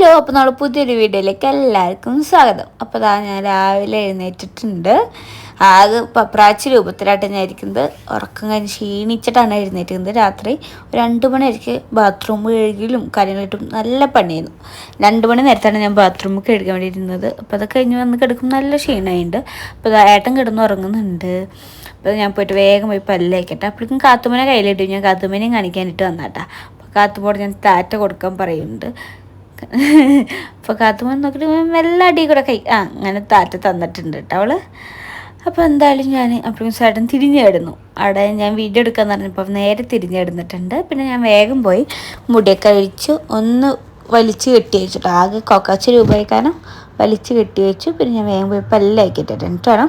Hello അപ്പോൾ നമ്മൾ പുതിയൊരു വീഡിയോയിലേക്ക് എല്ലാവർക്കും സ്വാഗതം. അപ്പോൾ അതാ ഞാൻ രാവിലെ എഴുന്നേറ്റിട്ടുണ്ട്. ആകെ പപ്രാച്ച രൂപത്തിലായിട്ട് ഞാൻ ഇരിക്കുന്നത്. ഉറക്കം കഴിഞ്ഞ് ക്ഷീണിച്ചിട്ടാണ് എഴുന്നേറ്റിരുന്നത് രാത്രി രണ്ട് മണിയായിരിക്കും ബാത്റൂം കഴുകിലും കാര്യങ്ങളായിട്ടും നല്ല പണിയായിരുന്നു. രണ്ട് മണി നേരത്താണ് ഞാൻ ബാത്റൂം കഴുകാൻ വേണ്ടി ഇരുന്നത് അപ്പോൾ അത് കഴിഞ്ഞ് വന്ന് കിടക്കും നല്ല ക്ഷീണമായിട്ടുണ്ട് അപ്പോൾ ഏട്ടൻ കിടന്ന് ഉറങ്ങുന്നുണ്ട്. അപ്പോൾ ഞാൻ പോയിട്ട് വേഗം പോയി പല്ലേക്കട്ടെ. അപ്പോഴേക്കും കാത്തുമനെ കയ്യിലിട്ടു. ഞാൻ കാത്തുമനെയും കാണിക്കാനിട്ട് വന്നാട്ടാ അപ്പോൾ കാത്തുമോട് ഞാൻ താറ്റ കൊടുക്കാൻ പറയുന്നുണ്ട്. അപ്പോൾ കാത്തുമോൻ നോക്കിയിട്ട് മെല്ലെ അടി കൂടെ കൈ ആ അങ്ങനെ താറ്റ തന്നിട്ടുണ്ട് കേട്ടോ അവൾ. അപ്പോൾ എന്തായാലും ഞാൻ അപ്പോഴും ചേട്ടൻ തിരിഞ്ഞിടുന്നു. അവിടെ ഞാൻ വീഡിയോ എടുക്കാന്ന് പറഞ്ഞപ്പോൾ നേരെ തിരിഞ്ഞിടുന്നിട്ടുണ്ട്. പിന്നെ ഞാൻ വേഗം പോയി മുടിയൊക്കെ അഴിച്ചു ഒന്ന് വലിച്ചു കെട്ടി വെച്ചിട്ട് ആകെ കൊക്കാച്ച് രൂപയ്ക്കാനും വലിച്ചു കെട്ടി വെച്ചു. പിന്നെ ഞാൻ വേഗം പോയി പല്ലാക്കിയിട്ടിട്ട് കേട്ടോ.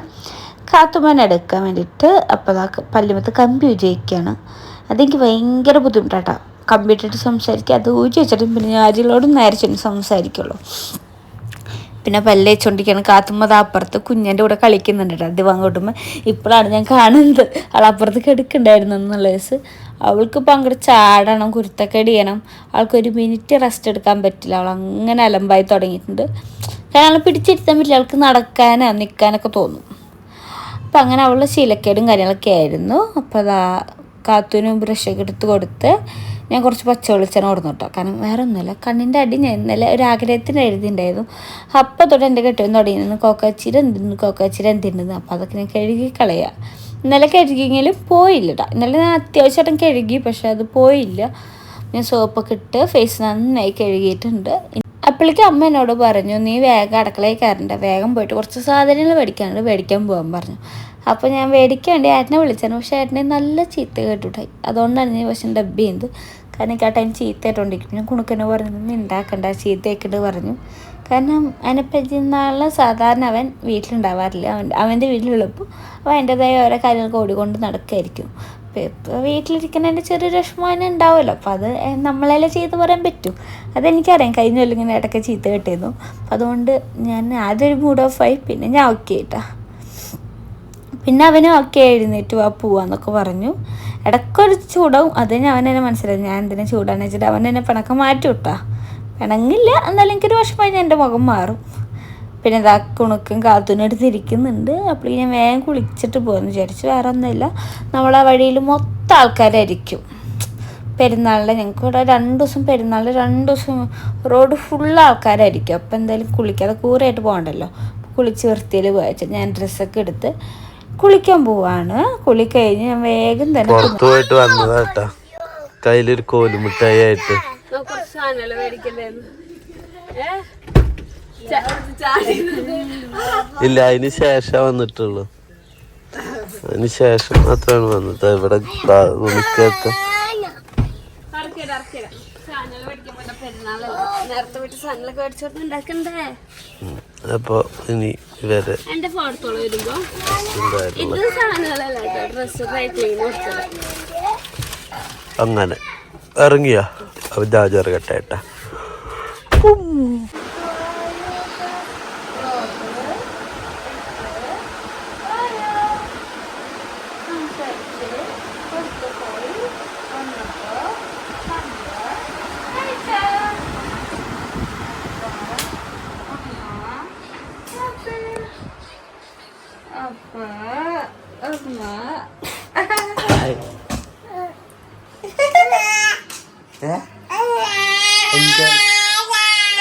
കാത്തുമാൻ എടുക്കാൻ വേണ്ടിയിട്ട് അപ്പോൾ പല്ലുമത്ത് കമ്പി വിജയിക്കുകയാണ്. അതെനിക്ക് ഭയങ്കര ബുദ്ധിമുട്ടാട്ടോ. കമ്പ്യൂട്ടറിൽ സംസാരിക്കുക. അത് ഊറ്റി വെച്ചിട്ട് പിന്നെ ആരിലോടും നേരെ ചെന്ന് സംസാരിക്കുള്ളൂ. പിന്നെ പല്ല് വെച്ചോണ്ടിരിക്കുകയാണ് കാത്തുമ്പോൾ അപ്പുറത്ത് കുഞ്ഞന്റെ കൂടെ കളിക്കുന്നുണ്ട് കേട്ടോ. അത് കൂട്ടുമ്പോൾ ഇപ്പോഴാണ് ഞാൻ കാണുന്നത്. അവൾ അപ്പുറത്ത് കിടക്കുന്നുണ്ടായിരുന്നു എന്നുള്ള ദിവസം. അവൾക്ക് ഇപ്പം അങ്ങോട്ട് ചാടണം കുരുത്തക്കേട് ചെയ്യണം അവൾക്കൊരു മിനിറ്റ് റെസ്റ്റ് എടുക്കാൻ പറ്റില്ല. അവൾ അങ്ങനെ അലമ്പായി തുടങ്ങിയിട്ടുണ്ട്. കാരണം അവളെ പിടിച്ചിരുത്താൻ പറ്റില്ല. അവൾക്ക് നടക്കാനോ നിൽക്കാനൊക്കെ തോന്നും. അപ്പം അങ്ങനെ അവളുടെ ശീലക്കേടും കാര്യങ്ങളൊക്കെ ആയിരുന്നു. അപ്പോൾ അതാ കാത്തുവിനും ബ്രഷൊക്കെ എടുത്ത് കൊടുത്ത് ഞാൻ കുറച്ച് പച്ച വെളിച്ചെണ്ണ കൊടുന്നു കേട്ടോ കാരണം വേറെ ഒന്നുമില്ല കണ്ണിന്റെ അടി ഞാൻ ഇന്നലെ ഒരു ആഗ്രഹത്തിന് എഴുതിയിട്ടുണ്ടായിരുന്നു. അപ്പം തൊട്ട് എന്റെ കെട്ടുമെന്ന് തുടങ്ങിയിരുന്നു കോക്കാച്ചിര എന്തിരുന്നു കോക്കാച്ചിര എന്തിരുന്നു അപ്പോൾ അതൊക്കെ ഞാൻ കഴുകി കളയുക ഇന്നലെ കഴുകിയെങ്കിലും പോയില്ല കേട്ടോ ഇന്നലെ ഞാൻ അത്യാവശ്യമായിട്ടും കഴുകി പക്ഷെ അത് പോയില്ല. ഞാൻ സോപ്പൊക്കെ ഇട്ട് ഫേസ് നന്നായി കഴുകിയിട്ടുണ്ട്. അപ്പോഴേക്കും അമ്മ എന്നോട് പറഞ്ഞു നീ വേഗം അടുക്കളയിൽ കയറണ്ട. വേഗം പോയിട്ട് കുറച്ച് സാധനങ്ങൾ മേടിക്കാനുണ്ട്. മേടിക്കാൻ പോകാൻ പറഞ്ഞു. അപ്പോൾ ഞാൻ മേടിക്കാൻ വേണ്ടി ഏട്ടനെ വിളിച്ചാണ് പക്ഷേ ഏട്ടനെ നല്ല ചീത്ത കേട്ടുട്ടായി അതുകൊണ്ടാണ് ഞാൻ പക്ഷേ ഡബ് ചെയ്യുന്നത് കാരണം എനിക്ക് ആ ടൈം ചീത്ത ആയിട്ടോണ്ടിരിക്കും ഞാൻ കുണുക്കനെ പറഞ്ഞു ഉണ്ടാക്കണ്ട ചീത്തയൊക്കെ പറഞ്ഞു. കാരണം അതിനെ പറ്റുന്ന സാധാരണ അവൻ വീട്ടിലുണ്ടാവാറില്ല. അവൻ അവന്റെ വീട്ടിലുള്ളപ്പോൾ അവൻ അതിന്റെതായ ഓരോ കാര്യങ്ങൾക്ക് ഓടിക്കൊണ്ട് നടക്കുമായിരിക്കും അപ്പോൾ ഇപ്പോൾ വീട്ടിലിരിക്കുന്നതിന്റെ ചെറിയൊരു വിഷമം ഉണ്ടാവുമല്ലോ. അപ്പോൾ അത് നമ്മളെല്ലാം ചെയ്ത് പറയാൻ പറ്റും. അതെനിക്കറിയാം. കഴിഞ്ഞ കൊല്ലം ഇങ്ങനെ ഇടയ്ക്ക് ചീത്ത കിട്ടിയിരുന്നു അപ്പോൾ അതുകൊണ്ട് ഞാൻ ആദ്യം ഒരു മൂഡ് ഓഫ് ആയി. പിന്നെ ഞാൻ ഓക്കെ ആയിട്ടാ പിന്നെ അവനും ഓക്കെ എഴുന്നേറ്റ്. വാ പോവാന്നൊക്കെ പറഞ്ഞു. ഇടയ്ക്കൊരു ചൂടാവും. അത് അവൻ തന്നെ മനസ്സിലായി. ഞാൻ എന്തിനാ ചൂടാന്ന് വെച്ചിട്ട് അവൻ എന്നെ പിണക്കം മാറ്റി വിട്ടാ. പിണങ്ങില്ല. എന്നാലും എനിക്കൊരു വിഷമമായി. എന്റെ മുഖം മാറും. പിന്നെ ഇതാ കുണുക്കും കാത്തുനിടുത്ത് ഇരിക്കുന്നുണ്ട്. അപ്പോൾ ഞാൻ വേഗം കുളിച്ചിട്ട് പോകുന്നു വിചാരിച്ചു. വേറെ ഒന്നുമില്ല നമ്മളെ വഴിയിൽ മൊത്തം ആൾക്കാരായിരിക്കും. പെരുന്നാളിന്റെ ഞങ്ങൾക്ക് ഇവിടെ രണ്ട് ദിവസം പെരുന്നാളിന്റെ രണ്ട് ദിവസം റോഡ് ഫുൾ ആൾക്കാരായിരിക്കും. അപ്പോൾ എന്തായാലും കുളിക്കാതെ കൂറായിട്ട് പോകണ്ടല്ലോ. കുളിച്ച് വൃത്തിയിൽ പോയച്ചാൽ ഞാൻ ഡ്രസ്സൊക്കെ എടുത്ത് കുളിക്കാൻ പോവാണ്. കുളി കഴിഞ്ഞ് ഞാൻ വേഗം തന്നെ പുറത്തു പോയിട്ട് വന്നതാ കേട്ടാ. കയ്യിലൊരു കോലുമിഠായി ആയിട്ട് ഇല്ല അതിന് ശേഷം വന്നിട്ടുള്ളു. അതിന് ശേഷം മാത്രമാണ് വന്നത്. ഇവിടെ ഉണിക്കൊക്കെ നേരത്തെ വീട്ടിൽ സാധനങ്ങളൊക്കെ മേടിച്ചോണ്ട് ഉണ്ടാക്കണ്ടേ? അപ്പൊ ഇനി ഇവരെ എന്റെ ഫോട്ടോൾ വരുമ്പോ ഉണ്ടായിട്ടുള്ള ഇത് സാധനങ്ങളല്ല? ഡ്രസ്സ് ഡ്രൈ ക്ലീൻ കൊടുത്തത് അങ്ങനെ. ഇറങ്ങിയാ. അവ ഇറങ്ങട്ടെ ഏട്ടാ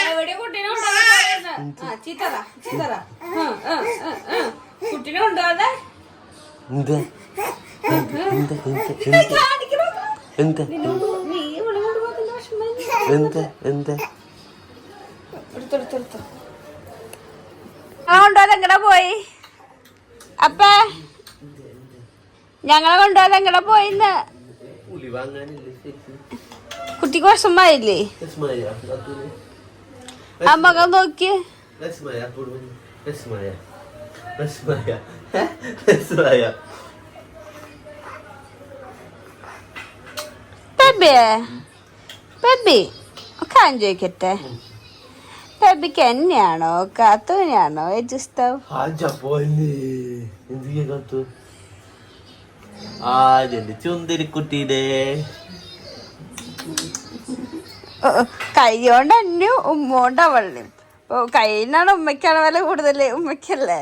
എവിടെ കുട്ടീനെ കൊണ്ടുപോകാൻ ചീത്തറ ചീത്തറ കുട്ടീനെ കൊണ്ടുപോകാതെ എന്ത് എന്ത് എന്ത് എന്ത് എന്ത് നീ ഇവിടെ കൊണ്ടുപോകുന്ന വിഷമം എന്ത് എന്ത് എടുത്തെടുത്തെടുത്തു ഞങ്ങളെ കൊണ്ടുപോകാതെ എങ്ങടെ പോയി അപ്പ ഞങ്ങളെ കൊണ്ടുപോകാതെ എങ്ങടെ പോയിന്ന് കുട്ടിക്ക് വിഷമായില്ലേ ആ മകൻ നോക്കി ബേബി ബേബി ഒക്കെ ചോദിക്കട്ടെ? ബേബിക്ക് എന്നെയാണോ കാത്തുവിനെയാണോ ഏറ്റവും ഇഷ്ടം ആ എന്റെ ചുന്തിരിക്കുട്ടീടെ കൈ കൊണ്ട് അന്യു ഉമ്മ കൊണ്ട് അവളിനും കൈനാണ് ഉമ്മയ്ക്കാണ് വില കൂടുതൽ ഉമ്മയ്ക്കല്ലേ?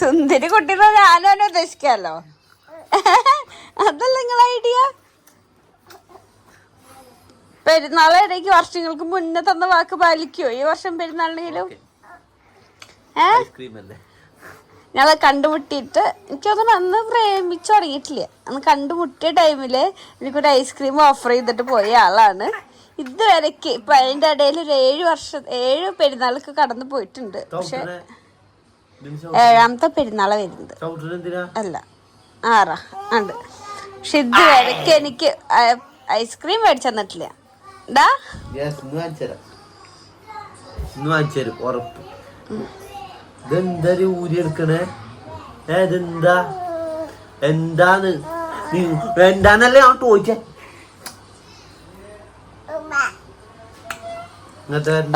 സുന്ദരി കുട്ടികളെ ഞാനും ഉദ്ദേശിക്കാലോ? അതല്ല നിങ്ങളെ ഐഡിയ? പെരുന്നാൾ ഇടയ്ക്ക് വർഷങ്ങൾക്ക് മുന്നേ തന്ന വാക്ക് പാലിക്കോ? ഈ വർഷം പെരുന്നാളിനെങ്കിലും? ഏഹ് ഞങ്ങളെ കണ്ടുമുട്ടിയിട്ട് എനിക്കതൊന്നും അന്ന് പ്രേമിച്ചു തുടങ്ങിയിട്ടില്ല. അന്ന് കണ്ടുമുട്ടിയ ടൈമിൽ എനിക്കൊരു ഐസ്ക്രീം ഓഫർ ചെയ്തിട്ട് പോയ ആളാണ്. ഇതുവരെക്ക് ഇപ്പൊ അതിന്റെ ഇടയിൽ ഒരു ഏഴ് വർഷം ഏഴ് പെരുന്നാളൊക്കെ കടന്നു പോയിട്ടുണ്ട്. പക്ഷെ ഏഴാമത്തെ പെരുന്നാളാ വരുന്നത്. എന്തിനാ? അല്ല ആറാ ഉണ്ട് പക്ഷെ ഇതുവരെക്ക് എനിക്ക് ഐസ്ക്രീം മേടിച്ചു തന്നിട്ടില്ല. വാങ്ങിച്ചുതരും ഉറപ്പ്. ഇതെന്താ ഒരു ഊരി എടുക്കണേ ഏ ഇതെന്താ? എന്താന്ന്? നീ എന്താന്നല്ലേ ഞാൻ ചോദിച്ചേ?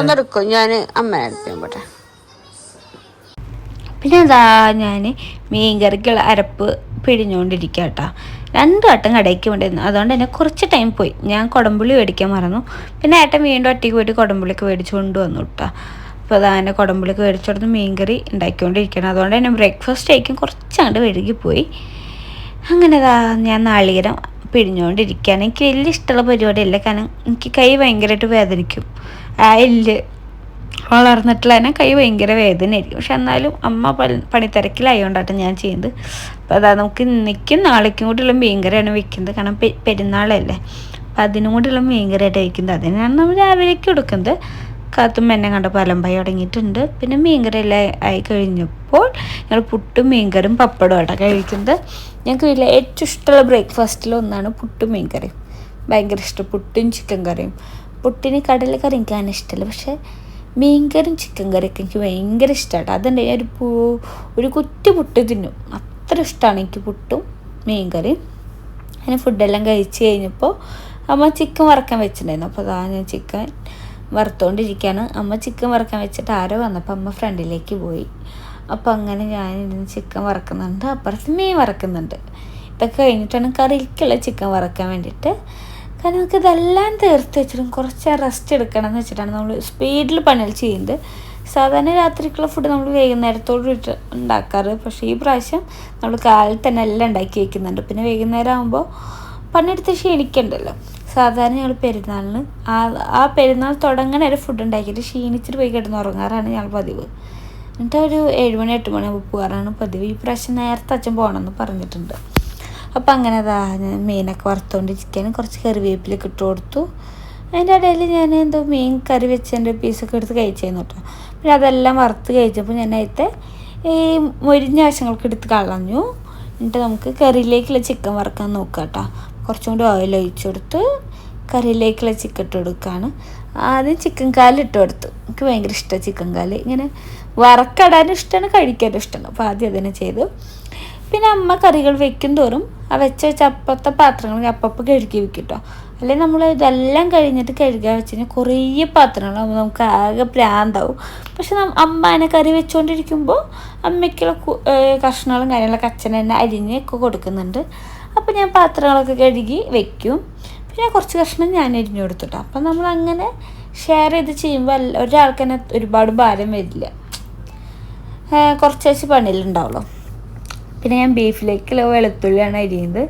ഒന്നെടുക്കും? ഞാൻ അമ്മേനെ എടുക്കാൻ പോട്ടെ. പിന്നെ അതാ ഞാൻ മീൻകറിക്കുള്ള അരപ്പ് പിഴിഞ്ഞുകൊണ്ടിരിക്കുക കേട്ടോ രണ്ട് വട്ടം കടയ്ക്ക് കൊണ്ടിരുന്നു അതുകൊണ്ട് തന്നെ കുറച്ച് ടൈം പോയി. ഞാൻ കുടംപുളി മേടിക്കാൻ മറന്നു. പിന്നെ ഏട്ടൻ വീണ്ടും ഒറ്റയ്ക്ക് പോയിട്ട് കുടംപുളിയൊക്കെ മേടിച്ചു കൊണ്ടുവന്നു കേട്ടോ അപ്പോൾ അതാ എന്നെ കുടംപുളിയൊക്കെ മേടിച്ചോടന്ന് മീൻകറി ഉണ്ടാക്കിക്കൊണ്ടിരിക്കണം അതുകൊണ്ട് തന്നെ ബ്രേക്ക്ഫാസ്റ്റ് കഴിക്കും കുറച്ചങ്ങോട്ട് വഴുകിപ്പോയി അങ്ങനെ ഞാൻ നാളികരം പിഴിഞ്ഞുകൊണ്ടിരിക്കുകയാണ്. എനിക്ക് വലിയ ഇഷ്ടമുള്ള പരിപാടിയല്ല. കാരണം എനിക്ക് കൈ ഭയങ്കരമായിട്ട് വേദനിക്കും. ആ എല്ല് വളർന്നിട്ടുള്ള തന്നെ കൈ ഭയങ്കര വേദനയായിരിക്കും. പക്ഷെ എന്നാലും അമ്മ പണി പണിത്തിരക്കിലായതുകൊണ്ടാണ് ഞാൻ ചെയ്യുന്നത്. അപ്പോൾ അതാ നമുക്ക് ഇന്നേക്കും നാളേക്കും കൂടിയുള്ള മീൻകറിയാണ് വെക്കുന്നത്. കാരണം പെരുന്നാളല്ലേ. അപ്പം അതിനും കൂടിയുള്ള മീൻകറിയായിട്ട് വെക്കുന്നത്. അതിനാണ് നമ്മൾ രാവിലേക്ക് കൊടുക്കുന്നത്. കാത്തും എന്നെ കണ്ടപ്പോൾ അലമ്പായി തുടങ്ങിയിട്ടുണ്ട്. പിന്നെ മീൻകറി എല്ലാം ആയി കഴിഞ്ഞപ്പോൾ ഞങ്ങൾ പുട്ടും മീൻകറിയും പപ്പടവും ആട്ടോ കഴിക്കുന്നത് ഞങ്ങൾക്ക് വീട്ടിലെ ഏറ്റവും ഇഷ്ടമുള്ള ബ്രേക്ക്ഫാസ്റ്റിൽ ഒന്നാണ് പുട്ടും മീൻകറിയും. ഭയങ്കര ഇഷ്ടം. പുട്ടും ചിക്കൻ കറിയും. പുട്ടിന് കടലക്കറി എനിക്ക് അങ്ങനെ ഇഷ്ടമല്ല പക്ഷേ മീൻകറിയും ചിക്കൻ കറിയൊക്കെ എനിക്ക് ഭയങ്കര ഇഷ്ടമാണ് അതുണ്ട് ഞാൻ ഒരു പൂ ഒരു കുറ്റി പുട്ട് തിന്നും. അത്ര ഇഷ്ടമാണ് എനിക്ക് പുട്ടും മീൻകറിയും. അങ്ങനെ ഫുഡെല്ലാം കഴിച്ച് കഴിഞ്ഞപ്പോൾ അമ്മ ചിക്കൻ വറക്കാൻ വെച്ചിട്ടുണ്ടായിരുന്നു. അപ്പോൾ അതാ ഞാൻ ചിക്കൻ വറുത്തോണ്ടിരിക്കുകയാണ് അമ്മ ചിക്കൻ വറക്കാൻ വെച്ചിട്ട് ആരോ വന്നപ്പോൾ അമ്മ ഫ്രണ്ടിലേക്ക് പോയി. അപ്പോൾ അങ്ങനെ ഞാൻ ഇരുന്ന് ചിക്കൻ വറക്കുന്നുണ്ട്. അപ്പുറത്ത് മീൻ വറക്കുന്നുണ്ട്. ഇതൊക്കെ കഴിഞ്ഞിട്ടാണ് കറിക്കുള്ള ചിക്കൻ വറക്കാൻ വേണ്ടിയിട്ട് കാരണം നമുക്ക് ഇതെല്ലാം തീർത്ത് വെച്ചിട്ടും കുറച്ച് റെസ്റ്റ് എടുക്കണം എന്ന് വെച്ചിട്ടാണ് നമ്മൾ സ്പീഡിൽ പണികൾ ചെയ്യുന്നത്. സാധാരണ രാത്രിക്കുള്ള ഫുഡ് നമ്മൾ വൈകുന്നേരത്തോട് ഉണ്ടാക്കാറ്. പക്ഷേ ഈ പ്രാവശ്യം നമ്മൾ കാലിൽ തന്നെ എല്ലാം ഉണ്ടാക്കി വെക്കുന്നുണ്ട്. പിന്നെ വൈകുന്നേരം ആകുമ്പോൾ പണിയെടുത്ത് ക്ഷീണിക്കണ്ടല്ലോ. സാധാരണ ഞങ്ങൾ പെരുന്നാളിന് ആ ആ പെരുന്നാൾ തുടങ്ങണ ഒരു ഫുഡ് ഉണ്ടാക്കിയിട്ട് ക്ഷീണിച്ചിട്ട് പോയി കിടന്ന് ഉറങ്ങാറാണ് ഞങ്ങൾ പതിവ്. എന്നിട്ട് ഒരു ഏഴുമണി എട്ട് മണിയാകുമ്പോൾ പോകാറാണ് പതിവ്. ഈ പ്രാവശ്യം നേരത്തെ അച്ഛൻ പോകണമെന്ന് പറഞ്ഞിട്ടുണ്ട്. അപ്പം അങ്ങനെ അതാ ഞാൻ മീനൊക്കെ ചിക്കൻ കുറച്ച് കറിവേപ്പിലൊക്കെ ഇട്ട് കൊടുത്തു. അതിന്റെ ഇടയിൽ ഞാൻ എന്തോ മീൻ കറി വെച്ചതിന്റെ പീസൊക്കെ എടുത്ത് കഴിച്ചേന്നു കേട്ടോ. പിന്നെ അതെല്ലാം വറുത്ത് കഴിച്ചപ്പോൾ ഞാൻ അതിലത്തെ ഈ മൊരിഞ്ഞ വശങ്ങൾക്ക് എടുത്ത് കളഞ്ഞു. എന്നിട്ട് നമുക്ക് കറിയിലേക്കുള്ള ചിക്കൻ വറുക്കാൻ നോക്കാം കേട്ടോ. കുറച്ചും കൂടി ഓയിൽ ഒഴിച്ചു കൊടുത്ത് കറിയിലേക്കുള്ള ചിക്കൻ ഇട്ട് കൊടുക്കുകയാണ് ആദ്യം ചിക്കൻ കാൽ ഇട്ട് കൊടുത്തു. എനിക്ക് ഭയങ്കര ഇഷ്ടമാണ് ചിക്കൻ കാൽ. ഇങ്ങനെ വറക്കടാനും ഇഷ്ടമാണ് കഴിക്കാനും ഇഷ്ടമാണ് അപ്പോൾ ആദ്യം അതിനെ ചെയ്തു. പിന്നെ അമ്മ കറികൾ വെക്കും തോറും ആ വെച്ച വെച്ച അപ്പത്തെ പാത്രങ്ങൾ അപ്പപ്പം കഴുകി വെക്കും കേട്ടോ അല്ലെങ്കിൽ നമ്മൾ ഇതെല്ലാം കഴിഞ്ഞിട്ട് കഴുകാൻ വെച്ച് കഴിഞ്ഞാൽ കുറേ പാത്രങ്ങളാകുമ്പോൾ നമുക്ക് ആകെ പ്രാന്താവും പക്ഷെ അമ്മ അതിനെ കറി വെച്ചുകൊണ്ടിരിക്കുമ്പോൾ അമ്മയ്ക്കുള്ള കഷ്ണങ്ങളും കാര്യങ്ങളൊക്കെ അച്ഛൻ അരിഞ്ഞൊക്കെ കൊടുക്കുന്നുണ്ട്. അപ്പോൾ ഞാൻ പാത്രങ്ങളൊക്കെ കഴുകി വെക്കും. പിന്നെ കുറച്ച് കഷ്ണം ഞാൻ എരിഞ്ഞു കൊടുത്തിട്ടോ. അപ്പം നമ്മൾ അങ്ങനെ ഷെയർ ചെയ്ത് ചെയ്യുമ്പോൾ ഒരാൾക്ക് തന്നെ ഒരുപാട് ഭാരം വരില്ല. കുറച്ച് വെച്ച് പണിയിലുണ്ടാവുള്ളൂ. പിന്നെ ഞാൻ ബീഫിലേക്കുള്ള വെളുത്തുള്ളിയാണ് അരിയുന്നത്.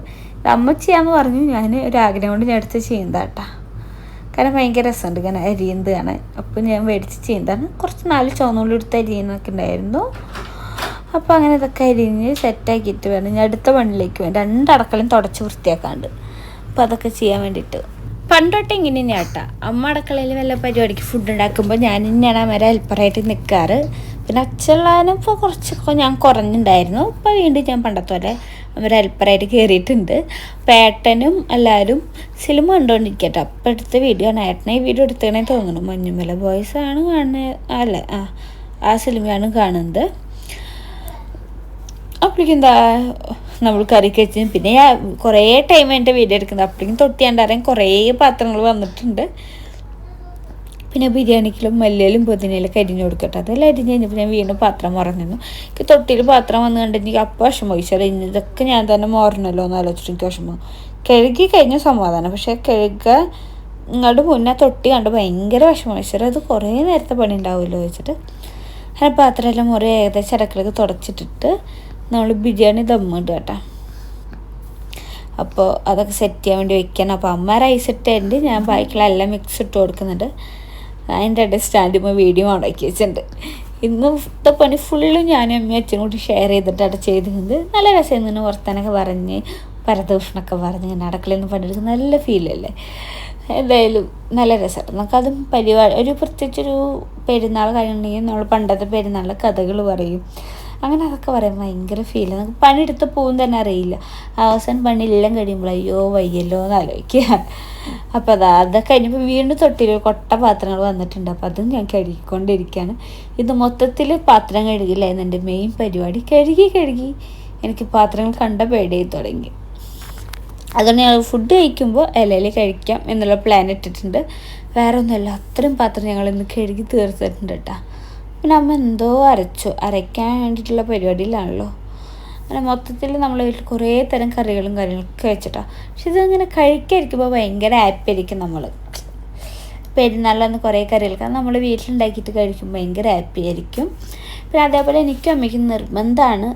അമ്മ ചെയ്യാമെന്ന് പറഞ്ഞു ഞാൻ ഒരു ആഗ്രഹം കൊണ്ട് ഞാൻ എടുത്ത് ചെയ്യുന്നതാട്ടാ. കാരണം ഭയങ്കര രസമുണ്ട് ഇങ്ങനെ അരിയുന്നതാണ്. അപ്പം അപ്പോൾ ഞാൻ മേടിച്ച് ചെയ്യുന്നതാണ്. കുറച്ച് നാല് ചുവന്നുള്ളി എടുത്ത് അരിയുന്നൊക്കെ ഉണ്ടായിരുന്നു. അപ്പോൾ അങ്ങനെ ഇതൊക്കെ അരിഞ്ഞ് സെറ്റാക്കിയിട്ട് വേണം. ഞാൻ അടുത്ത പണിയിലേക്ക് വേണം. രണ്ടടക്കളയും തുടച്ച് വൃത്തിയാക്കാണ്ട്. അപ്പോൾ അതൊക്കെ ചെയ്യാൻ വേണ്ടിയിട്ട്. പണ്ടോട്ടെ ഇങ്ങനെ തന്നെയാണ് കേട്ടോ. അമ്മ അടുക്കളയിൽ വല്ല പരിപാടിക്ക് ഫുഡ് ഉണ്ടാക്കുമ്പോൾ ഞാൻ തന്നെയാണ് അമ്മേരെ ഹെൽപ്പറായിട്ട് നിൽക്കാറ് പിന്നെ അച്ഛനുള്ളതിനും ഇപ്പോൾ കുറച്ചൊക്കെ ഞാൻ കുറഞ്ഞിട്ടുണ്ടായിരുന്നു ഇപ്പോൾ വീണ്ടും ഞാൻ പണ്ടത്തെ പോലെ അവരെ ഹെൽപ്പറായിട്ട് കയറിയിട്ടുണ്ട് അപ്പോൾ ഏട്ടനും എല്ലാവരും സിനിമ കണ്ടുകൊണ്ടിരിക്കട്ടെ അപ്പം എടുത്ത വീഡിയോ ആണ്. ഏട്ടനെ ഈ വീഡിയോ എടുത്തേ തോന്നുന്നു. മഞ്ഞുമല ബോയ്സ് ആണ് കാണുന്നത് അല്ലേ ആ ആ സിനിമയാണ് കാണുന്നത്. അപ്പോഴേക്കും എന്താ നമ്മൾ കറി വെച്ച് പിന്നെ ഞാൻ കുറേ ടൈം എന്റെ വീഡിയോ എടുക്കുന്നത് അപ്പോഴേക്കും തൊട്ടിയാണ്ടറിയാൻ കുറേ പാത്രങ്ങൾ വന്നിട്ടുണ്ട്. പിന്നെ ബിരിയാണിക്കിലും മല്ലിയിലും പുതിനയിലും അരിഞ്ഞു കൊടുക്കട്ടെ. അതെല്ലാം അരിഞ്ഞ് കഴിഞ്ഞപ്പോൾ ഞാൻ വീണ്ടും പാത്രം മറന്നിരുന്നു. എനിക്ക് തൊട്ടിയിൽ പാത്രം വന്നു കണ്ട് എനിക്ക് അപ്പം വിഷമം ചോദിച്ചാൽ ഇതൊക്കെ ഞാൻ തന്നെ മോറണല്ലോ എന്ന് ആലോചിച്ചിട്ട് എനിക്ക് വിഷമം. കഴുകി കഴിഞ്ഞ സമാധാനം. പക്ഷേ കഴുക ഇങ്ങോട്ട് മുന്നേ തൊട്ടി കണ്ട് ഭയങ്കര വിഷമം. ചോദിച്ചാൽ അത് കുറേ നേരത്തെ പണി ഉണ്ടാവുമല്ലോ ചോദിച്ചിട്ട് അങ്ങനെ പാത്രമെല്ലാം മുറി ഏകദേശം ഇടക്കിടക്ക് തുടച്ചിട്ടിട്ട് നമ്മൾ ബിരിയാണി ദമ്മിടുക കേട്ടോ. അപ്പോൾ അതൊക്കെ സെറ്റ് ചെയ്യാൻ വേണ്ടി വെക്കണം. അപ്പോൾ അമ്മ റൈസ് ഇട്ടുണ്ട് ഞാൻ ബാക്കിലെല്ലാം മിക്സ് ഇട്ട് കൊടുക്കുന്നുണ്ട്. അതിന്റെ ഇടയിൽ സ്റ്റാൻഡിമ്പോൾ വീഡിയോ മുടക്കി വെച്ചിട്ടുണ്ട്. ഇന്നത്തെ പണി ഫുള്ളും ഞാനും അമ്മയും അച്ഛനും കൂടി ഷെയർ ചെയ്തിട്ടാണ് ചെയ്തിരുന്നത്. നല്ല രസം നിന്ന് വർത്തനൊക്കെ പറഞ്ഞ് പരദൂഷണമൊക്കെ പറഞ്ഞ് ഇങ്ങനെ അടക്കളയിൽ നിന്ന് പണിയെടുക്കുന്ന നല്ല ഫീലല്ലേ എന്തായാലും നല്ല രസമായിട്ട് നമുക്കതും പരിപാടി ഒരു പ്രത്യേകിച്ചൊരു പെരുന്നാൾ കഴിഞ്ഞിട്ടുണ്ടെങ്കിൽ നമ്മൾ പണ്ടത്തെ പെരുന്നാളിലെ കഥകൾ പറയും. അങ്ങനെ അതൊക്കെ പറയാൻ ഭയങ്കര ഫീൽ നമുക്ക് പണിയെടുത്ത് പോകും തന്നെ അറിയില്ല. അവസാനം പണിയെല്ലാം കഴിയുമ്പോൾ അയ്യോ വയ്യല്ലോ എന്ന് ആലോചിക്കുക അപ്പോൾ അതാ അതൊക്കെ കഴിഞ്ഞപ്പോൾ വീണ്ടും തൊട്ടിൽ കൊട്ട പാത്രങ്ങൾ വന്നിട്ടുണ്ട്. അപ്പോൾ അതും ഞാൻ കഴുകിക്കൊണ്ടിരിക്കുകയാണ് ഇത് മൊത്തത്തിൽ പാത്രം കഴുകില്ലായിരുന്നു എന്റെ മെയിൻ പരിപാടി. കഴുകി കഴുകി. എനിക്ക് പാത്രങ്ങൾ കണ്ട പേടിയായി തുടങ്ങി. അതുകൊണ്ട് ഞങ്ങൾ ഫുഡ് കഴിക്കുമ്പോൾ ഇലയിൽ കഴിക്കാം എന്നുള്ള പ്ലാൻ ഇട്ടിട്ടുണ്ട്. വേറെ ഒന്നുമല്ല അത്രയും പാത്രം ഞങ്ങൾ ഇന്ന് കഴുകി തീർത്തിട്ടുണ്ട് കേട്ടോ പിന്നെ അമ്മ എന്തോ അരച്ചു അരയ്ക്കാൻ വേണ്ടിയിട്ടുള്ള പരിപാടിയിലാണല്ലോ. അങ്ങനെ മൊത്തത്തിൽ നമ്മൾ വീട്ടിൽ കുറേ തരം കറികളും കാര്യങ്ങളൊക്കെ വെച്ചിട്ടാണ് പക്ഷെ ഇതിങ്ങനെ കഴിക്കാതിരിക്കുമ്പോൾ ഭയങ്കര ആയിരിക്കും നമ്മൾ പെരുന്നാളിലൊന്ന് കുറേ കറികൾക്ക് നമ്മൾ വീട്ടിലുണ്ടാക്കിയിട്ട് കഴിക്കുമ്പോൾ ഭയങ്കര ആയിരിക്കും. പിന്നെ അതേപോലെ എനിക്കും അമ്മയ്ക്കും നിർബന്ധമാണ്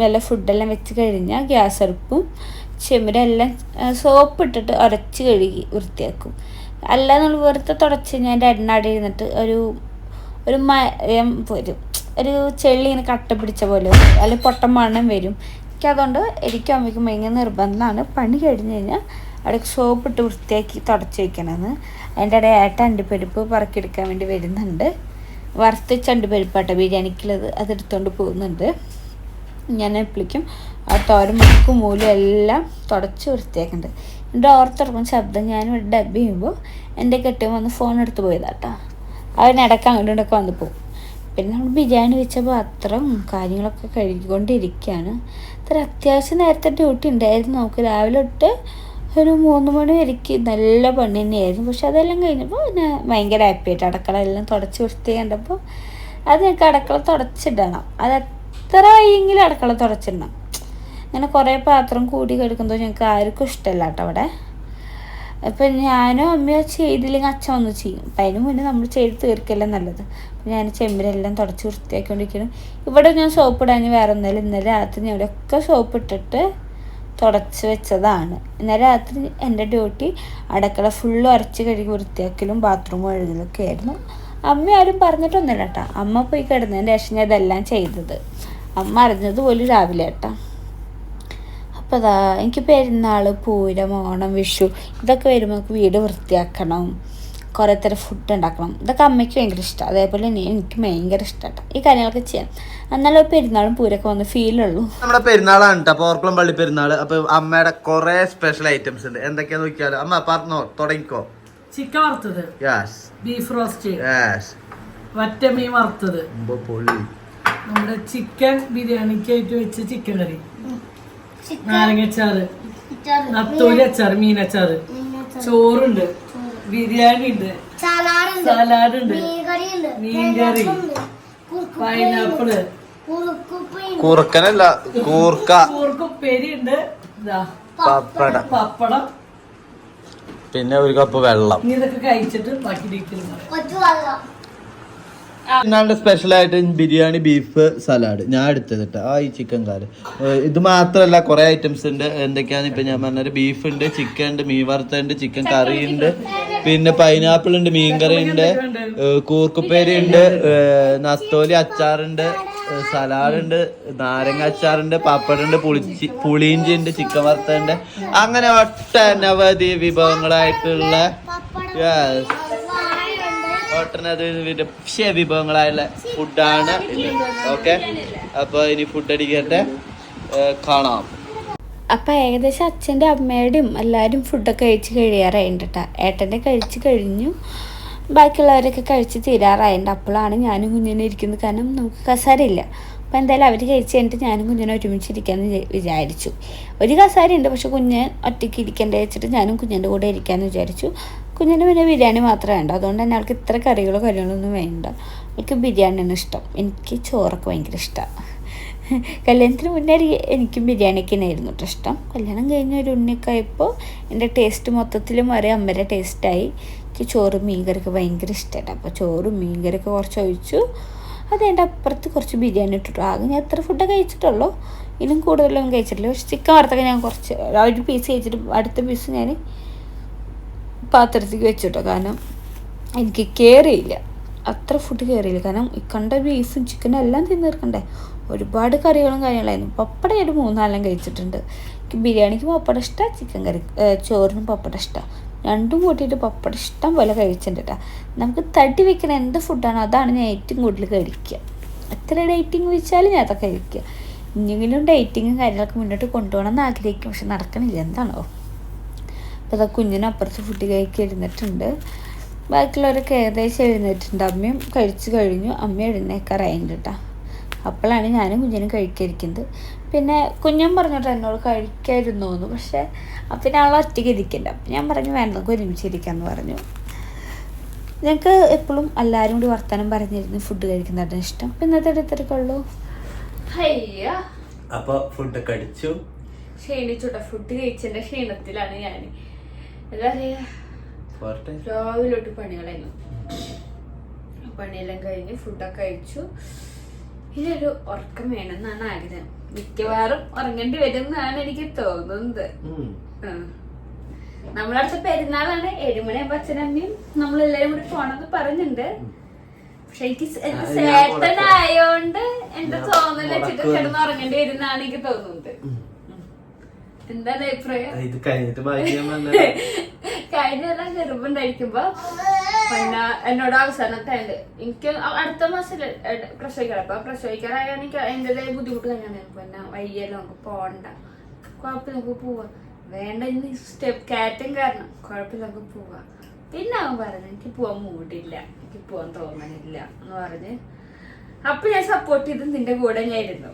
വല്ല ഫുഡെല്ലാം വെച്ച് കഴിഞ്ഞാൽ ഗ്യാസ് അടുപ്പും ചെമ്മിരെല്ലാം സോപ്പ് ഇട്ടിട്ട് ഉരച്ച് കഴുകി വൃത്തിയാക്കും. അല്ലാതെ നമ്മൾ വെറുതെ തുടച്ച് കഴിഞ്ഞാൽ അതിന്റെ എണ്ണ ഇരുന്നിട്ട് ഒരു ഒരു മയം വരും ഒരു ചെള്ളി ഇങ്ങനെ കട്ട പിടിച്ച പോലെ. അല്ലെങ്കിൽ പൊട്ടം മണം വരും. എനിക്ക് അതുകൊണ്ട് എനിക്കും അമ്മയ്ക്കും ഭയങ്കര നിർബന്ധമാണ് പണി കഴിഞ്ഞ് കഴിഞ്ഞാൽ അവിടെ സോപ്പ് ഇട്ട് വൃത്തിയാക്കി തുടച്ച് വയ്ക്കണമെന്ന് അതിന്റെ ഇടയിൽ ഏട്ട അണ്ടിപ്പരിപ്പ് പറക്കിയെടുക്കാൻ വേണ്ടി വരുന്നുണ്ട്. വറുത്ത് ചണ്ടിപ്പരിപ്പാട്ട ബിരിയാണിക്കുള്ളത് അതെടുത്തുകൊണ്ട് പോകുന്നുണ്ട്. ഞാൻ എപ്പോഴേക്കും ആ തോരൻ മുക്കും മൂലും എല്ലാം തുടച്ച് വൃത്തിയാക്കുന്നുണ്ട് എന്റെ ഓർത്തിറക്കും ശബ്ദം ഞാനിവിടെ ഡബ് ചെയ്യുമ്പോൾ എന്റെ കെട്ടിയും വന്ന് ഫോൺ എടുത്ത് പോയതാട്ടോ. അവൻ ഇടയ്ക്ക് അങ്ങോട്ടും ഇടയ്ക്ക് വന്ന് പോകും പിന്നെ നമ്മൾ ബിരിയാണി വെച്ചപ്പോൾ പാത്രം കാര്യങ്ങളൊക്കെ കഴുകിക്കൊണ്ടിരിക്കുകയാണ്. ഇത്ര അത്യാവശ്യം നേരത്തെ ഡ്യൂട്ടി ഉണ്ടായിരുന്നു. നമുക്ക് രാവിലെ തൊട്ട് ഒരു മൂന്ന് മണി വരയ്ക്ക് നല്ല പണി തന്നെയായിരുന്നു. പക്ഷെ അതെല്ലാം കഴിഞ്ഞപ്പോൾ പിന്നെ ഭയങ്കര ഹാപ്പി ആയിട്ട് അടുക്കള എല്ലാം തുടച്ച് വൃത്തി കണ്ടപ്പോൾ അത് ഞങ്ങൾക്ക് അടക്കള തുടച്ചിടണം. അത് എത്ര വയ്യെങ്കിലും അടക്കള തുടച്ചിടണം. അങ്ങനെ കുറേ പാത്രം കൂടി കിടക്കുന്നത് ഞങ്ങൾക്ക് ആർക്കും ഇഷ്ടമല്ല കേട്ടോ അവിടെ. ഇപ്പം ഞാനും അമ്മയോ ചെയ്തില്ലെങ്കിൽ അച്ഛൻ ഒന്ന് ചെയ്യും. അപ്പം അതിന് മുന്നേ നമ്മൾ ചെയ്ത് തീർക്കല്ലേ നല്ലത്. അപ്പം ഞാൻ ചെമ്പിലെല്ലാം തുടച്ച് വൃത്തിയാക്കിക്കൊണ്ടിരിക്കണം ഇവിടെ ഞാൻ സോപ്പ് ഇടാൻ വേറെ ഒന്നല്ല. ഇന്നലെ രാത്രി ഞാൻ ഇവിടെയൊക്കെ സോപ്പ് ഇട്ടിട്ട് തുടച്ച് വെച്ചതാണ്. ഇന്നലെ രാത്രി എന്റെ ഡ്യൂട്ടി അടക്കള ഫുള്ള് ഉരച്ച് കഴുകി വൃത്തിയാക്കലും ബാത്റൂം കഴുകലൊക്കെ ആയിരുന്നു. അമ്മ ആരും പറഞ്ഞിട്ടൊന്നുമില്ല കേട്ടോ. അമ്മ പോയി കിടന്നതിന് ശേഷം ഞാൻ ഇതെല്ലാം ചെയ്തത്. അമ്മ അറിഞ്ഞത് പോലും രാവിലെ കേട്ടോ. അപ്പോൾ അതാ എനിക്ക് പെരുന്നാൾ പൂരം ഓണം വിഷു ഇതൊക്കെ വരുമ്പോൾ നമുക്ക് വീട് വൃത്തിയാക്കണം. കുറേ തരം ഫുഡ് ഉണ്ടാക്കണം. ഇതൊക്കെ അമ്മയ്ക്ക് ഭയങ്കര ഇഷ്ടമാണ് അതേപോലെ തന്നെ എനിക്ക് ഭയങ്കര ഇഷ്ടമാണ് ഈ കാര്യങ്ങളൊക്കെ ചെയ്യാം. എന്നാലും പെരുന്നാളും പൂരൊക്കെ വന്ന് ഫീലുള്ളൂ നമ്മുടെ പെരുന്നാളാണ് കേട്ടോ പോർക്കുളം പള്ളി പെരുന്നാൾ അപ്പൊ അമ്മയുടെ കുറെ സ്പെഷ്യൽ ഐറ്റംസ് ഉണ്ട്. എന്തൊക്കെയാണെന്ന് നോക്കിയാലോ. അമ്മ പറഞ്ഞോ. തുടങ്ങിക്കോ. ചിക്കൻ വറുത്തത്. യാസ് ബീഫ് റോസ്റ്റ്. യാസ് വറ്റമീൻ വറുത്തത്. നമ്മുടെ ചിക്കൻ ബിരിയാണിക്കായിട്ട് വെച്ച ചിക്കൻ കറി. നാരങ്ങച്ചാറ് നത്തോലി അച്ചാറ് മീനച്ചാറ് ചോറുണ്ട് ബിരിയാണി ഉണ്ട് സലാഡ് ഉണ്ട് മീൻകറി പൈനാപ്പിൾ. കൂർക്കനല്ല കൂർക്ക. കൂർക്കുപ്പേരി ഉണ്ട് പപ്പട. പപ്പടം. പിന്നെ ഒരു കപ്പ് വെള്ളം. ഇതൊക്കെ കഴിച്ചിട്ട് ബാക്കി ഇരിക്കുന്നു സ്പെഷ്യലായിട്ട് ബിരിയാണി ബീഫ് സലാഡ് ഞാൻ എടുത്തത് കേട്ടോ ആ ഈ ചിക്കൻ കാൽ. ഇത് മാത്രമല്ല കുറെ ഐറ്റംസ് ഉണ്ട്. എന്തൊക്കെയാന്ന് ഇപ്പൊ ഞാൻ പറഞ്ഞത്. ബീഫ് ഉണ്ട് ചിക്കൻ ഉണ്ട് മീൻ വറുത്തുണ്ട് ചിക്കൻ കറി ഉണ്ട്. പിന്നെ പൈനാപ്പിൾ ഉണ്ട് മീൻ കറി ഉണ്ട്. കൂർക്കുപ്പേരി ഉണ്ട്. നസ്തോലി അച്ചാറുണ്ട് സലാഡുണ്ട് നാരങ്ങ അച്ചാറുണ്ട് പപ്പടുണ്ട് പുളിച്ചി പുളിയിഞ്ചി ഉണ്ട് ചിക്കൻ വറുത്തുണ്ട് അങ്ങനെ ഒട്ടനവധി വിഭവങ്ങളായിട്ടുള്ള യെസ് ഒട്ടനവധി ഭക്ഷ്യ വിഭവങ്ങളായുള്ള ഫുഡാണ് ഓക്കെ? അപ്പൊ ഇനി ഫുഡ് അടിക്കട്ടെ കാണാം. അപ്പം ഏകദേശം അച്ഛന്റെ അമ്മയുടെയും എല്ലാരും ഫുഡൊക്കെ കഴിച്ച് കഴിയാറായിട്ടുണ്ട് കേട്ടോ ഏട്ടന്റെ കഴിച്ച് കഴിഞ്ഞു. ബാക്കിയുള്ളവരൊക്കെ കഴിച്ച് തീരാറായിട്ടുണ്ട് അപ്പോഴാണ് ഞാനും കുഞ്ഞിനെ ഇരിക്കുന്നത്. കാരണം നമുക്ക് കസാരയില്ല. അപ്പോൾ എന്തായാലും അവർ കഴിച്ച് കഴിഞ്ഞിട്ട് ഞാനും കുഞ്ഞിനെ ഒരുമിച്ച് ഇരിക്കാമെന്ന് വിചാ- വിചാരിച്ചു. ഒരു കസാരയുണ്ട്. പക്ഷെ കുഞ്ഞ് ഒറ്റയ്ക്ക് ഇരിക്കേണ്ട വെച്ചിട്ട് ഞാനും കുഞ്ഞിന്റെ കൂടെ ഇരിക്കാമെന്ന് വിചാരിച്ചു. കുഞ്ഞിന് പിന്നെ ബിരിയാണി മാത്രമേ വേണ്ട. അതുകൊണ്ട് തന്നെ അവൾക്ക് ഇത്ര കറികളോ കാര്യങ്ങളൊന്നും വേണ്ട. അവൾക്ക് ബിരിയാണിയാണ് ഇഷ്ടം. എനിക്ക് ചോറൊക്കെ ഭയങ്കര ഇഷ്ടമാണ് കല്യാണത്തിന് മുന്നേ എനിക്കും ബിരിയാണിക്ക് തന്നെയായിരുന്നു കേട്ടോ ഇഷ്ടം. കല്യാണം കഴിഞ്ഞ ഒരു ഉണ്ണിയൊക്കെ ആയപ്പോൾ എന്റെ ടേസ്റ്റ് മൊത്തത്തിലും മാറി അമ്മയുടെ ടേസ്റ്റായി എനിക്ക് ചോറും മീൻകറിയൊക്കെ ഭയങ്കര ഇഷ്ടമായിട്ട് അപ്പോൾ ചോറും മീൻകറിയൊക്കെ കുറച്ച് ഒഴിച്ചു അത് എന്റെ അപ്പുറത്ത് കുറച്ച് ബിരിയാണി ഇട്ടിട്ടു. ആകെ ഞാൻ എത്ര ഫുഡൊക്കെ കഴിച്ചിട്ടുള്ളൂ. ഇതിലും കൂടുതലൊന്നും കഴിച്ചിട്ടില്ല. പക്ഷെ ചിക്കൻ വറുത്തൊക്കെ ഞാൻ കുറച്ച് ഒരു പീസ് കഴിച്ചിട്ട് അടുത്ത പീസ് ഞാൻ പാത്രത്തേക്ക് വെച്ചിട്ടോ. കാരണം എനിക്ക് കയറിയില്ല അത്ര ഫുഡ് കയറിയില്ല കാരണം കണ്ട ബീഫും ചിക്കനും എല്ലാം തിന്ന് തീർക്കണ്ടേ? ഒരുപാട് കറികളും കാര്യങ്ങളായിരുന്നു. പപ്പട ഒരു മൂന്നാലെല്ലാം കഴിച്ചിട്ടുണ്ട്. എനിക്ക് ബിരിയാണിക്ക് പപ്പട ഇഷ്ടമാണ് ചിക്കൻ കറി ചോറിനും പപ്പട ഇഷ്ടമാണ് രണ്ടും കൂട്ടിയിട്ട് പപ്പടം ഇഷ്ടം പോലെ കഴിച്ചിട്ടുണ്ട് നമുക്ക് തടി വെക്കുന്ന എന്ത് ഫുഡാണ് അതാണ് ഞാൻ ഏറ്റവും കൂടുതൽ കഴിക്കുക. എത്ര ഡേറ്റിംഗ് വെച്ചാലും ഞാൻ അതൊക്കെ കഴിക്കുക. ഇനിയെങ്കിലും ഡേറ്റിങ്ങും കാര്യങ്ങളൊക്കെ മുന്നോട്ട് കൊണ്ടുപോകണം എന്ന് ആഗ്രഹിക്കും. പക്ഷെ നടക്കണില്ല. എന്താണോ? അപ്പോൾ അതാ കുഞ്ഞിനപ്പുറത്ത് ഫുഡ് കഴിക്കുക ഇരുന്നിട്ടുണ്ട്. ബാക്കിയുള്ളവരൊക്കെ ഏകദേശം എഴുന്നേറ്റിട്ടുണ്ട്. അമ്മയും കഴിച്ചു കഴിഞ്ഞു. അമ്മ എഴുന്നേക്കാറായിട്ടുണ്ട് കേട്ടോ. അപ്പോഴാണ് ഞാനും കുഞ്ഞിനും കഴിക്കാതിരിക്കുന്നത്. പിന്നെ കുഞ്ഞൻ പറഞ്ഞോട്ടെ എന്നോട് കഴിക്കായിരുന്നു എന്ന്. പക്ഷേ അപ്പം പിന്നെ അവൾ ഒറ്റയ്ക്ക് ഇരിക്കണ്ട. അപ്പം ഞാൻ പറഞ്ഞു വേണ്ട നമുക്ക് ഒരുമിച്ചിരിക്കാമെന്ന് പറഞ്ഞു. ഞങ്ങൾക്ക് എപ്പോഴും എല്ലാവരും കൂടി വർത്തമാനം പറഞ്ഞിരുന്നു ഫുഡ് കഴിക്കുന്നതാണ് ഇഷ്ടം. പിന്നെ എടുത്തിരിക്കുള്ളൂ അപ്പോൾ അപ്പൊ ഫുഡൊക്കെ അടിച്ചു ക്ഷീണിച്ചുട്ട ഫുഡ് കഴിച്ചതിന്റെ ക്ഷീണത്തിലാണ് ഞാൻ എന്താ പറയുക പോരട്ടെ. രാവിലെ തൊട്ട് പണികളായിരുന്നു. പണിയെല്ലാം കഴിഞ്ഞ് ഫുഡൊക്കെ കഴിച്ചു. ഒരു ഉറക്കം വേണമെന്നാണ് ആഗ്രഹം. മിക്കവാറും ഉറങ്ങേണ്ടി വരും എന്നാണ് എനിക്ക് തോന്നുന്നത്. നമ്മളടുത്ത പെരുന്നാളാണ്. ഏഴുമണിയാകുമ്പോ അച്ഛനമ്മയും നമ്മളെല്ലാരും കൂടി പോണെന്ന് പറഞ്ഞിട്ടുണ്ട്. പക്ഷെ എനിക്ക് സേട്ടനായോണ്ട് എന്റെ തോന്നൽ വെച്ചിട്ട് കിടന്ന് ഉറങ്ങേണ്ടി വരുന്നാണ് എനിക്ക് തോന്നുന്നത്. ഉം. എന്താണ് അഭിപ്രായം? ഇത് കഴിഞ്ഞിട്ട് വന്ന കഴിഞ്ഞെല്ലാം ഗർഭുണ്ടായിരിക്കുമ്പോ പിന്നെ എന്നോട് അവസാനത്തെ ഉണ്ട് എനിക്ക് അടുത്ത മാസം പ്രസവിക്കണം. അപ്പൊ പ്രസവിക്കാറായ എനിക്ക് അതിന്റെതായ ബുദ്ധിമുട്ട് തന്നെയാണ്. പിന്നെ വയ്യല്ലോ നമുക്ക് പോണ്ട. കുഴപ്പമില്ല നമുക്ക് പോവാം. വേണ്ട ഇനി സ്റ്റെപ്പ് കയറ്റം കാരണം കുഴപ്പമില്ല നമുക്ക് പോവാം. പിന്നെ അവൻ പറഞ്ഞു എനിക്ക് പോവാൻ മൂടില്ല. എനിക്ക് പോവാൻ തോന്നണില്ല എന്ന് പറഞ്ഞ്. അപ്പൊ ഞാൻ സപ്പോർട്ട് ചെയ്ത് നിന്റെ കൂടെ ഞാൻ ഇരുന്നു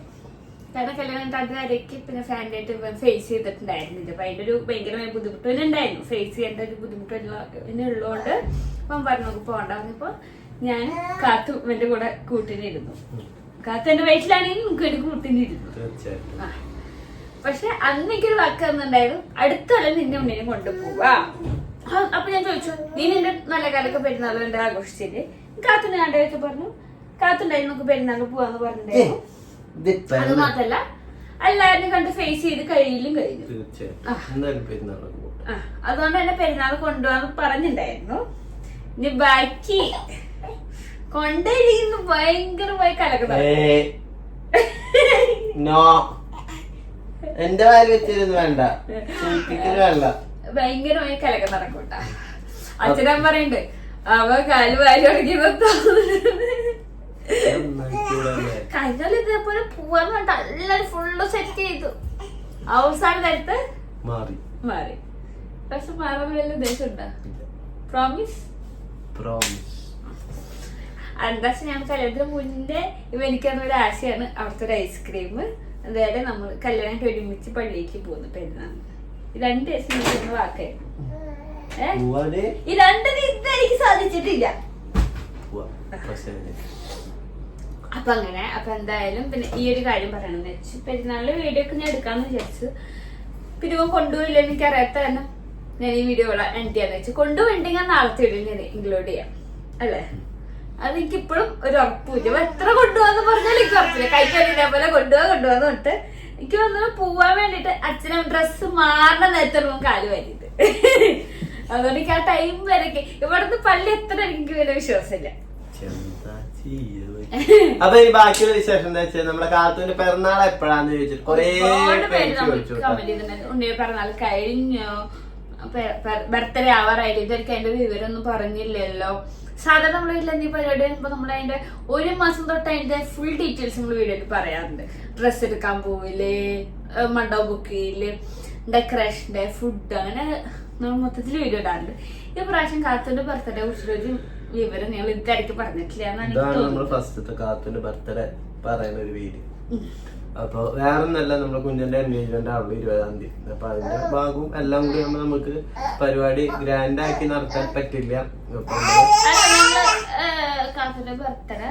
കാരണം കല്യാണം കഴിഞ്ഞിട്ട് അതുവരേക്ക് പിന്നെ ഫാമിലി ആയിട്ട് ഫേസ് ചെയ്തിട്ടുണ്ടായിരുന്നില്ല അപ്പൊ അതിന്റെ ഒരു ഭയങ്കരമായ ബുദ്ധിമുട്ട് തന്നെ ഉണ്ടായിരുന്നു. ഫേസ് ചെയ്യേണ്ട ഒരു ബുദ്ധിമുട്ട് ഉള്ളതുകൊണ്ട് അപ്പം പറഞ്ഞു നമുക്ക് പോകണ്ട പറഞ്ഞപ്പോ ഞാൻ കാത്തു എന്റെ കൂടെ കൂട്ടിനിരുന്നു. കാത്തു എന്റെ വയറ്റിലാണെങ്കിൽ നമുക്ക് ഒരു കൂട്ടിനിരുന്നു. പക്ഷെ അന്ന് എനിക്കൊരു വാക്ക് തന്നിട്ടുണ്ടായിരുന്നു. അടുത്ത കൊല്ലം നിന്റെ ഉണ്ണിനെ കൊണ്ടുപോവാ. അപ്പൊ ഞാൻ ചോദിച്ചു നീ നിന്റെ നല്ല കാലൊക്കെ പെരുന്നാളും എന്റെ ആഘോഷിച്ചില്ലേ? കാത്തുണ്ട് കണ്ടൊക്കെ പറഞ്ഞു കാത്തുണ്ടായി നമുക്ക് പെരുന്നാൾ പോവാന്ന് പറഞ്ഞിട്ടുണ്ടായിരുന്നു. അത് മാത്രല്ല എല്ലാരും കണ്ട് ഫേസ് ചെയ്ത് കഴിയിലും കഴിഞ്ഞു അതുകൊണ്ട് തന്നെ പെരുന്നാൾ കൊണ്ടുപോകാന്ന് പറഞ്ഞിട്ടുണ്ടായിരുന്നു. ഇനി ബാക്കി കൊണ്ടിരിക്കുന്നു ഭയങ്കരമായി കലക്കുന്നത് എന്റെ വായിൽ വെച്ചിരുന്നു വേണ്ട. ഭയങ്കരമായി കലക്കം നടക്കൂട്ടാ. അച്ഛനാൻ പറയുന്നുണ്ട് അവ കാൽ വാരി തുടങ്ങി? കഴിഞ്ഞാൽ ഇതേപോലെ പോവാന്ന് പറഞ്ഞിട്ട് എല്ലാരും ഫുള്ള് സെറ്റ് ചെയ്തു. അവസാന നേരത്ത് മാറി. മാറി. പക്ഷെ മാറാൻ വല്ല ഉദ്ദേശം ഉണ്ടോ പ്രോമിസ് പ്രോമിസ് എന്താ ഞാൻ കല്യാണത്തിന് മുന്നേ ഇവ എനിക്കന്ന് ഒരു ആശയാണ്. അവിടുത്തെ ഒരു ഐസ്ക്രീം അതായത് നമ്മൾ കല്യാണമായിട്ട് ഒരുമിച്ച് പള്ളിക്ക് പോകുന്നു പെരുന്നാൾ രണ്ട് ദിവസം ഏ? പോവാതെ ഈ രണ്ട് ദിവസം എനിക്ക് സാധിച്ചിട്ടില്ല. അപ്പൊ അങ്ങനെ അപ്പൊ എന്തായാലും പിന്നെ ഈ ഒരു കാര്യം പറയണമെന്ന് വെച്ചു പെരുന്നാളിലെ വീഡിയോ ഒക്കെ ഞാൻ എടുക്കാന്ന് വിചാരിച്ചു. പിന്നെ ഇവൻ കൊണ്ടുപോയില്ല എനിക്ക് അറിയാത്ത കാരണം ഞാൻ ഈ വീഡിയോ എൻഡ് ചെയ്യാന്ന് വെച്ചു. കൊണ്ടുപോയിട്ടുണ്ടെങ്കിൽ നാളത്തെ വീഡിയോ ഞാൻ ഇൻക്ലൂഡ് ചെയ്യാം. അല്ലേ? അത് എനിക്ക് ഇപ്പോഴും ഒരു ഉറപ്പില്ല ഇവ എത്ര കൊണ്ടുപോകാന്ന് പറഞ്ഞാൽ എനിക്ക് ഉറപ്പില്ല. കഴിക്കാൻ ഇതേപോലെ കൊണ്ടുപോകാൻ കൊണ്ടുപോകാന്ന് പറഞ്ഞിട്ട് എനിക്ക് വന്നത് പോവാൻ വേണ്ടിട്ട് അച്ഛനും ഡ്രസ്സ് മാറണ നേരത്തെ കാൽ വരിയത്. അതുകൊണ്ട് എനിക്ക് ആ ടൈം വരെ ഇവിടുന്ന് പള്ളി എത്ര എനിക്ക് വലിയ വിശ്വാസമില്ല. അപ്പൊ ഈ ബാക്കിയുള്ള വിശേഷം എന്താ വെച്ചാൽ നമ്മുടെ കാത്തൂന്റെ പിറന്നാൾ എപ്പോഴാന്ന് ചോദിച്ചിട്ട് കൊറേ ചോദിച്ചു പിറന്നാൾ കഴിഞ്ഞു. ബർത്ത്ഡേ ആവാറായിട്ട് ഇതൊക്കെ അതിന്റെ വിവരമൊന്നും പറഞ്ഞില്ലല്ലോ. സാധാരണ നമ്മൾ വീട്ടിൽ എന്തെങ്കിലും പരിപാടി വരുമ്പോ നമ്മൾ അതിന്റെ ഒരു മാസം തൊട്ട് അതിന്റെ ഫുൾ ഡീറ്റെയിൽസ് നമ്മൾ വീഡിയോയിൽ പറയാറുണ്ട്. ഡ്രസ്സ് എടുക്കാൻ പോവില്ലേ മണ്ടോ മണ്ഡപം ബുക്ക് ചെയ്യില്ലേ ഡെക്കറേഷന്റെ ഫുഡ് അങ്ങനെ നമ്മൾ മൊത്തത്തിൽ വീഡിയോ ഇടാറുണ്ട്. ഈ പ്രാവശ്യം കാത്തിന്റെ ബർത്ത്ഡേ കുറിച്ചൊരു വിവരം നിങ്ങൾ ഇതായിരിക്കും പറഞ്ഞിട്ടില്ല നമ്മൾ ഫസ്റ്റത്തെ കാത്തിന്റെ ബർത്ത്ഡേ പറയുന്ന ഒരു വീഡിയോ അപ്പൊ വേറൊന്നല്ല നമ്മുടെ കുഞ്ഞിന്റെ എൻഗേജ്മെന്റ് ആവുള്ളൂ ഇരുപതാം തീയതി. അപ്പൊ അതിന്റെ ഭാഗവും എല്ലാം കൂടി ആകുമ്പോ നമുക്ക് പരിപാടി ഗ്രാൻഡ് ആക്കി നടത്താൻ പറ്റില്ല. കാത്തുന്റെ ബർത്ത്ഡേ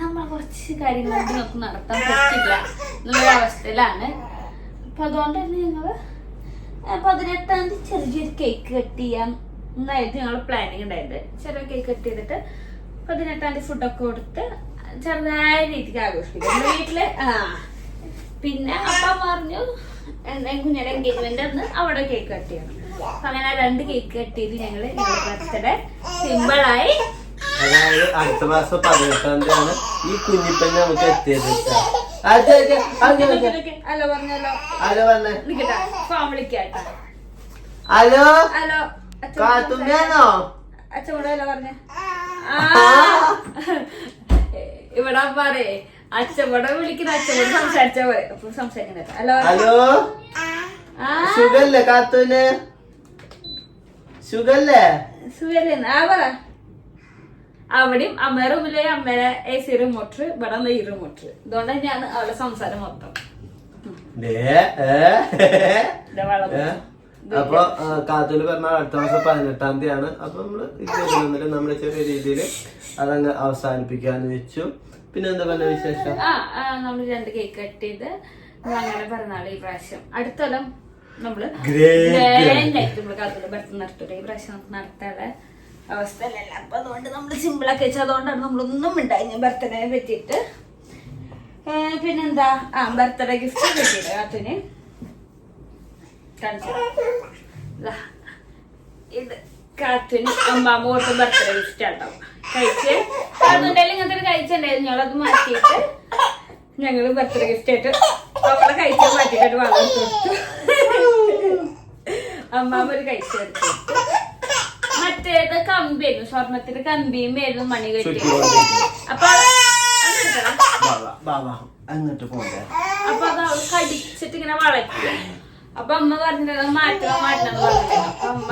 നമ്മൾ കുറച്ച് കാര്യങ്ങൾ നമുക്ക് നടത്താൻ പറ്റില്ല എന്നുള്ള അവസ്ഥയിലാണ്. അപ്പൊ അതുകൊണ്ട് തന്നെ ഞങ്ങൾ പതിനെട്ടാം തീയതി ചെറിയൊരു കേക്ക് കട്ട് ചെയ്യാം. എന്നായിരുന്നു ഞങ്ങൾ പ്ലാനിങ് ഉണ്ടായിരുന്നത് ചെറിയ കേക്ക് കട്ട് ചെയ്തിട്ട് പതിനെട്ടാം തീയതി ഫുഡൊക്കെ കൊടുത്ത് ചെറുതായ രീതിക്ക് ആഘോഷിക്കും നമ്മുടെ വീട്ടിൽ ആ. പിന്നെ അപ്പ പറഞ്ഞു കുഞ്ഞിയുടെ എൻഗേജ്മെന്റ് അന്ന് അവിടെ കേക്ക് കട്ട് ചെയ്യണം. അപ്പൊ അങ്ങനെ രണ്ട് കേക്ക് കട്ട് ചെയ്ത് ഞങ്ങൾ ബർത്ത്ഡേ സിമ്പിളായി അതായത് അടുത്ത മാസം പതിനെട്ടാം തീയതിയാണ് ഈ കുഞ്ഞിപ്പൻ നമുക്ക് എത്തിയത്. ഹലോ പറഞ്ഞല്ലോ ഹലോ പറഞ്ഞേ. ഹലോ? ഹലോ. കാത്തുമ്മയാണോ അച്ഛനോട് ഹലോ പറഞ്ഞേ? ആ. ഇവിടെ പറയേ. അച്ഛനോടെ വിളിക്കുന്ന. അച്ഛനോട് സംസാരിച്ച പോലെ സംസാരിക്കണ്ട ഹലോ. ഹലോ? ആ. സുഖല്ലേ കാത്തൂന്? സുഖല്ലേ? സുഖല്ലേ? ആ പറ. അവിടെയും അമ്മ റൂമിലെ അമ്മയുടെ എ സി റിമോട്ടർ ഇവിടെ ഈ റിമോട്ടർ ഇതുകൊണ്ട് തന്നെയാണ് അവളുടെ സംസാരം മൊത്തം. അപ്പൊ ആ, പറഞ്ഞാൽ അടുത്ത മാസം പതിനെട്ടാം തീയതിയാണ്. അപ്പൊ നമ്മൾ ഇരുപത്തിയൊന്നിൽ നമ്മൾ ചെറിയ രീതിയിൽ അതങ്ങ് അവസാനിപ്പിക്കാന്ന് വെച്ചു. പിന്നെ എന്താ പറഞ്ഞ വിശേഷം? ആ നമ്മൾ രണ്ട് കേക്ക് കട്ട് ചെയ്ത് നമ്മൾ അങ്ങനെ പറഞ്ഞാൽ ഈ പ്രാവശ്യം. അടുത്തൊല്ലം നമ്മൾ നമ്മൾ ബർത്ത് നടത്തൂല? ഈ പ്രാവശ്യം നമുക്ക് നടത്താനുള്ള അവസ്ഥയല്ല അപ്പൊ അതുകൊണ്ട് ആക്കി വെച്ചാൽ അതുകൊണ്ടാണ് നമ്മളൊന്നും ഉണ്ടായി ബർത്ത്ഡേ പറ്റിയിട്ട് ഏ, പിന്നെന്താ? ആ ബർത്ത്ഡേ ഗിഫ്റ്റ് കിട്ടിയില്ല കാത്തിന് കാണിച്ചു തരാം. ദാ, ഇത് കാത്തിന് അമ്മാമ്മ കൊടുത്ത ബർത്ത്ഡേ ആട്ടോ കഴിച്ച് അതുകൊണ്ടെല്ലാം ഇങ്ങനത്തെ ഒരു കഴിച്ചിട്ടുണ്ടായിരുന്നു ഞങ്ങളത് മാറ്റിയിട്ട് ഞങ്ങൾ ബർത്ത്ഡേ ഗിഫ്റ്റ് ആയിട്ട് അവളെ കഴിച്ചാൽ മാറ്റിയിട്ട് എടുത്ത് കൊടുത്തു. അമ്മാമ്മ ഒരു കഴിച്ചെടുത്തു മറ്റേത് കമ്പിയായിരുന്നു. സ്വർണത്തിന്റെ കമ്പിയും ആയിരുന്നു മണി കെട്ടിയത് അപ്പൊ അങ്ങോട്ട് പോകെ അപ്പൊ അത് അവൾ കടിച്ചിട്ട് ഇങ്ങനെ വളയ്ക്കുക അപ്പൊ അമ്മ പറഞ്ഞത് മാറ്റണം മാറ്റണം എന്ന് പറഞ്ഞിട്ട് അപ്പൊ അമ്മ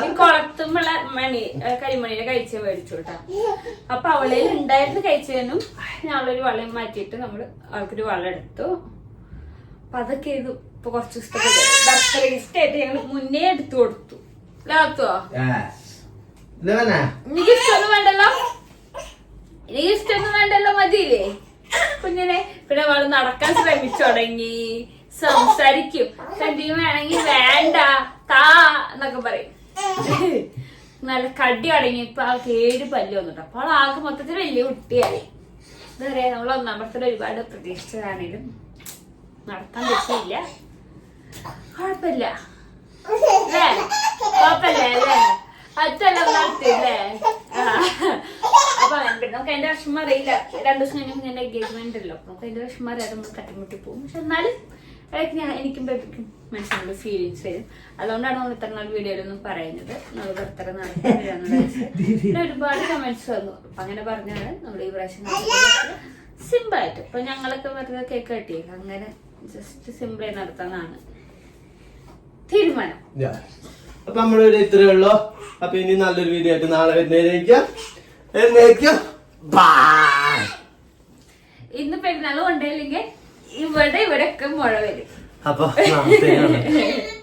ഈ കുളത്തുമ്പുള്ള മണി ഏ, കരിമണിയുടെ കഴിച്ച മേടിച്ചു കേട്ടാ അപ്പൊ അവളെ ഉണ്ടായിരുന്നു കഴിച്ചതിനും ഞങ്ങളൊരു വളം മാറ്റിയിട്ട് നമ്മൾ അവൾക്കൊരു വളം എടുത്തു. അപ്പൊ അതൊക്കെ ഇത് ഇപ്പൊ കുറച്ച് ദിവസത്തെ ആയിട്ട് ഞങ്ങൾ മുന്നേ എടുത്തു കൊടുത്തു. ലാത്തോ എനിക്ക് ഇഷ്ടമൊന്നും വേണ്ടല്ലോ? എനിക്ക് ഇഷ്ടമൊന്നും വേണ്ടല്ലോ മതിയില്ലേ? കുഞ്ഞിനെ. പിന്നെ അവൾ നടക്കാൻ ശ്രമിച്ചു തുടങ്ങി. സംസാരിക്കും. കണ്ടിന്യൂ വേണമെങ്കിൽ വേണ്ട താ എന്നൊക്കെ പറയും. നല്ല കടി അടങ്ങി ഇപ്പൊ ആ ഏഴ് പല്ല് വന്നിട്ട് അപ്പൊ ആൾക്ക് മൊത്തത്തിൽ വലിയ കുട്ടിയായി. എന്താ പറയാ നമ്മൾ ഒന്നാം ബർത്ത്ഡേ ഒരുപാട് പ്രതീക്ഷിച്ചതാണെങ്കിലും നടത്താൻ പറ്റിയില്ല. കുഴപ്പമില്ല. അല്ലേ? വിഷമം അറിയില്ല. രണ്ടു ദിവസം കഴിഞ്ഞാൽ എൻഗേജ്മെന്റ് ഉണ്ടല്ലോ. അപ്പൊ നമുക്ക് അതിന്റെ വിഷമം അറിയാതെ നമ്മൾ തട്ടിമുട്ടി പോകും. പക്ഷെ എന്നാലും ഇടയ്ക്ക് ഞാൻ എനിക്കും ബേബിക്കും മനസ്സിലുള്ള ഫീലിങ്സ് വരും. അതുകൊണ്ടാണ് നമ്മൾ ഇത്ര നാൾ വീഡിയോയിലൊന്നും പറയുന്നത്. നമ്മൾ ഇത്ര നടത്തുന്നില്ല പിന്നെ ഒരുപാട് കമന്റ്സ് വന്നു. അപ്പൊ അങ്ങനെ പറഞ്ഞാണ് നമ്മൾ ഈ പ്രാവശ്യം സിമ്പിൾ ആയിട്ട്. ഇപ്പൊ ഞങ്ങളൊക്കെ വെറുതെ കേക്ക് കട്ടിയില്ല അങ്ങനെ ജസ്റ്റ് സിമ്പിൾ ആയി നടത്താന്നാണ് തീരുമാനം. അപ്പൊ നമ്മുടെ വീഡിയോ ഇത്രയേ ഉള്ളൂ. അപ്പൊ ഇനി നല്ലൊരു വീഡിയോ ആയിട്ട് നാളെ വരുന്നതിലേക്കും എന്നേക്കും ഇന്ന് പെരുന്നാൾ കൊണ്ടില്ലെങ്കിൽ ഇവിടെ ഇവിടെയൊക്കെ മുഴ വരും അപ്പൊ.